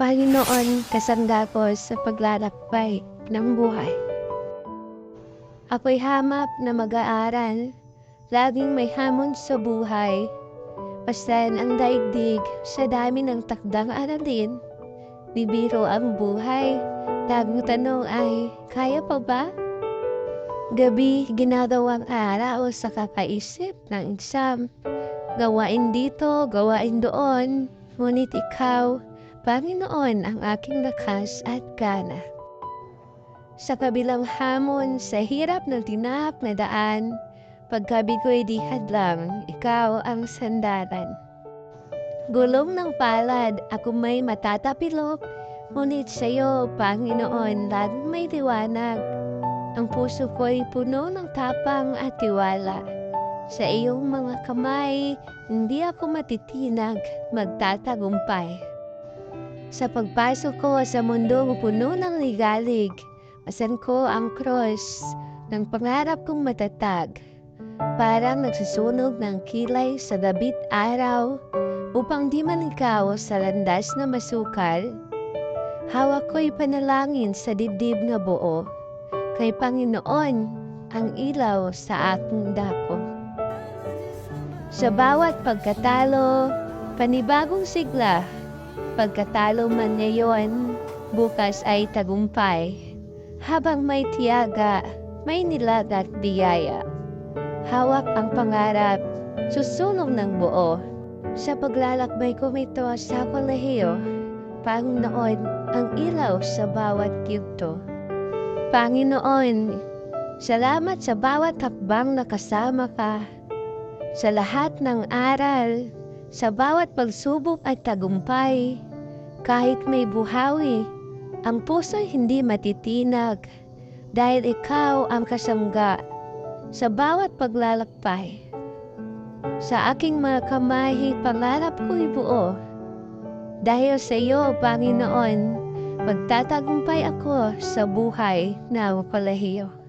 Panginoon, kasangga ko sa paglalakbay ng buhay. Ako'y hamap na mag-aaral, laging may hamon sa buhay. Pasan ang daigdig sa dami ng takdang aralin. Bibiro ang buhay, laging tanong ay, kaya pa ba? Gabi, ginagawang araw sa kakaisip ng exam. Gawain dito, gawain doon, ngunit ikaw, Panginoon ang aking lakas at gana. Sa kabilang hamon, sa hirap ng tinahak na daan, pagkabi ko'y di hadlang, ikaw ang sandalan. Gulong ng palad, ako may matatapilok, ngunit sa'yo, Panginoon, laging may liwanag. Ang puso ko'y puno ng tapang at tiwala. Sa iyong mga kamay, hindi ako matitinag, magtatagumpay. Sa pagpasok ko sa mundong puno ng ligalig, masan ko ang cross ng pangarap kong matatag. Parang nagsusunog ng kilay sa dabit araw upang di man ikaw sa landas na masukal. Hawak ko'y panalangin sa dibdib na buo, kay Panginoon ang ilaw sa aking dako. Sa bawat pagkatalo, panibagong sigla, pagkatalo man ngayon, bukas ay tagumpay. Habang may tiyaga, may nilagat biyaya. Hawak ang pangarap, susunog ng buo. Sa paglalakbay ko ito sa kolehiyo, Panginoon ang ilaw sa bawat yugto. Panginoon, salamat sa bawat hakbang na kasama ka. Sa lahat ng aral, sa bawat pagsubok at tagumpay, kahit may buhawi, ang puso'y hindi matitinag dahil ikaw ang kasangga sa bawat paglalakbay. Sa aking mga kamay, pangarap ko'y buo. Dahil sa iyo, Panginoon, magtatagumpay ako sa buhay na kolehiyo.